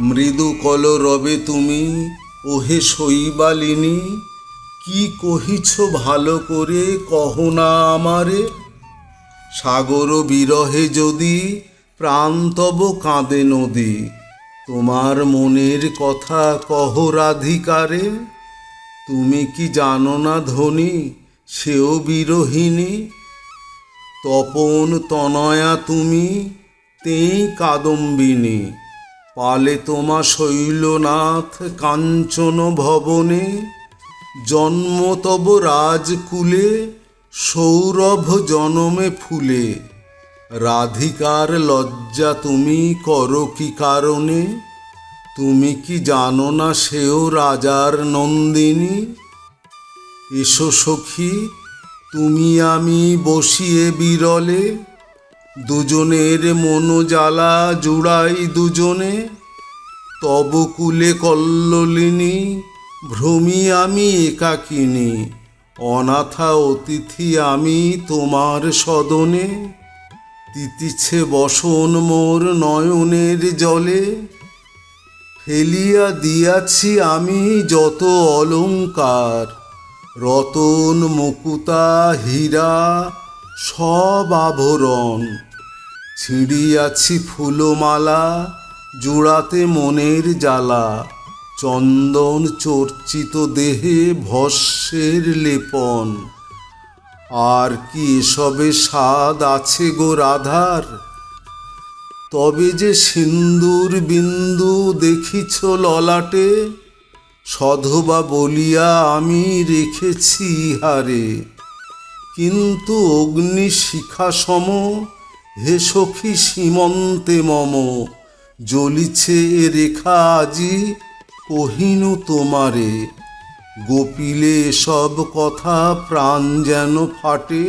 মৃদু কল রবে তুমি, ওহে শৈবালিনী, কি কহিছ ভালো করে কহ না আমারে? সাগর বিরহে যদি প্রান্তব কাঁদে নদী, তোমার মনের কথা কহ রাধিকারে, তুমি কি জানো না ধনী, সেও বিরহিনী তপন তনয়া তুমি, তেই কাদম্বিনী। পালে তোমা শৈলনাথ কাঞ্চন ভবনে, জন্ম তব রাজকুলে, সৌরভ জনমে ফুলে। রাধিকার লজ্জা তুমি করো কি কারণে? তুমি কি জানো না সেও রাজার নন্দিনী? এসো সখী, তুমি আমি বসিয়ে বিরলে দুজনের মনোজ্বালা জুড়াই দুজনে, তব কুলে কল্লোলিনী ভ্রমি আমি একাকিনী, অনাথা অতিথি আমি তোমার সদনে। তিতিছে বসন মোর নয়নের জলে, ফেলিয়া দিয়াছি আমি যত অলঙ্কার, রতন, মুকুতা, হীরা, সব আভরণ ছিঁড়িয়াছি ফুলমালা, জুড়াতে মনের জ্বালা। চন্দন চর্চিত দেহে ভস্যের লেপন। আর কি এসবে স্বাদ আছে গো রাধার? তবে যে সিন্দুর বিন্দু দেখিছ ললাটে, সধবা বলিয়া আমি রেখেছি হারে। কিন্তু অগ্নি শিখা সম হে সখী সীমন্তে মম, জ্বলিছে রেখা আজি, কহিনু তোমারে, গোপিলে সব কথা প্রাণ যেন ফাটে।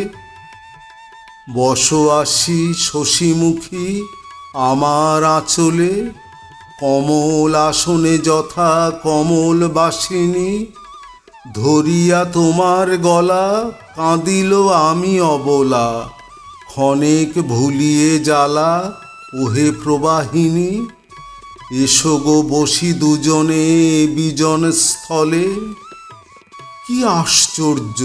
বসো আসি শশীমুখী আমার আঁচলে, কমল আসনে যথা কমল বাসিনী, ধরিয়া তোমার গলা কাঁদিল আমি অবলা। ক্ষণেক ভুলিয়ে জ্বালা, ওহে প্রবাহিনী, এসো গো বসি দুজনে বিজন স্থলে। কি আশ্চর্য,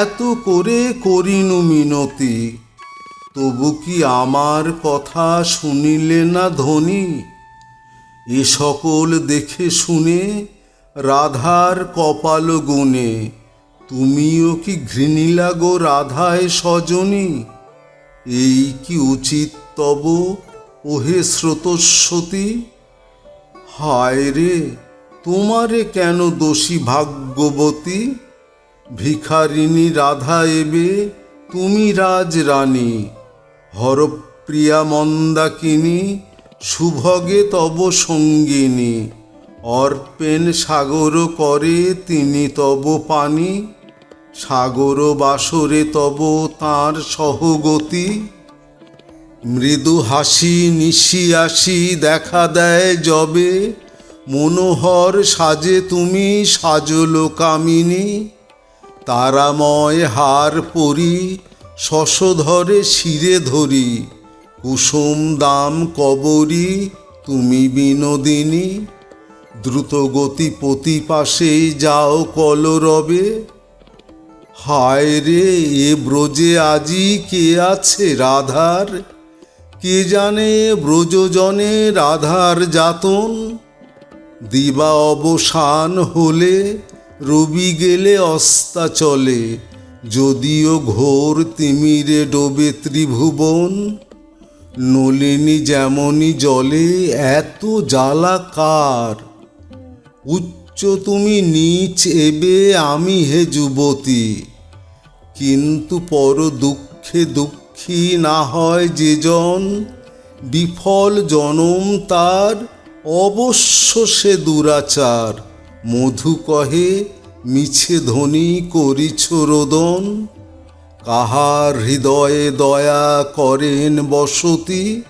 এত করে করিনু মিনতি, তবু কি আমার কথা শুনিলে না ধনী? এ সকল দেখে শুনে রাধার কপাল গুণে তুমিও কি ঘৃণিলা গো রাধায় সজনী? এই কি উচিত তব ওহে স্রোতস্বতী? হায় রে, তোমারে কেন দোষী ভাগ্যবতী? ভিখারিণী রাধা এবে, তুমি রাজ রানী হরপ্রিয়া মন্দাকিনী, সুভগে তব সঙ্গিনী। অর্পেন সাগর করে তিনি তব পানি। সাগর বাসরে তব তাঁর সহগতি। মৃদু হাসি নিশি আসি দেখা দেয় যবে। মনোহর সাজে তুমি সাজলো কামিনী। তারাময় হার পরি শশধরে শিরে ধরি। কুসুম দাম কবরি তুমি বিনোদিনী। দ্রুতগতি পতি পাশে যাও কলরবে। হায় রে, এ ব্রজে আজি কে আছে রাধার? কে জানে ব্রজজনে রাধার যাতন? দিবা অবসান হলে রবি গেলে অস্তা চলে, যদিও ঘোর তিমিরে ডোবে ত্রিভুবন। নলিনী যেমনই জলে, এত জ্বালা কার উচ্চ তুমি নিচ এবে আমি হে যুবতী? কিন্তু পর দুঃখে দুঃখী না হয় যে জন বিফল জনম তার, অবশ্য সে দুরাচার। মধু কহে, মিছে ধ্বনি করিছ রোদন। কাহার হৃদয়ে দয়া করেন বসতি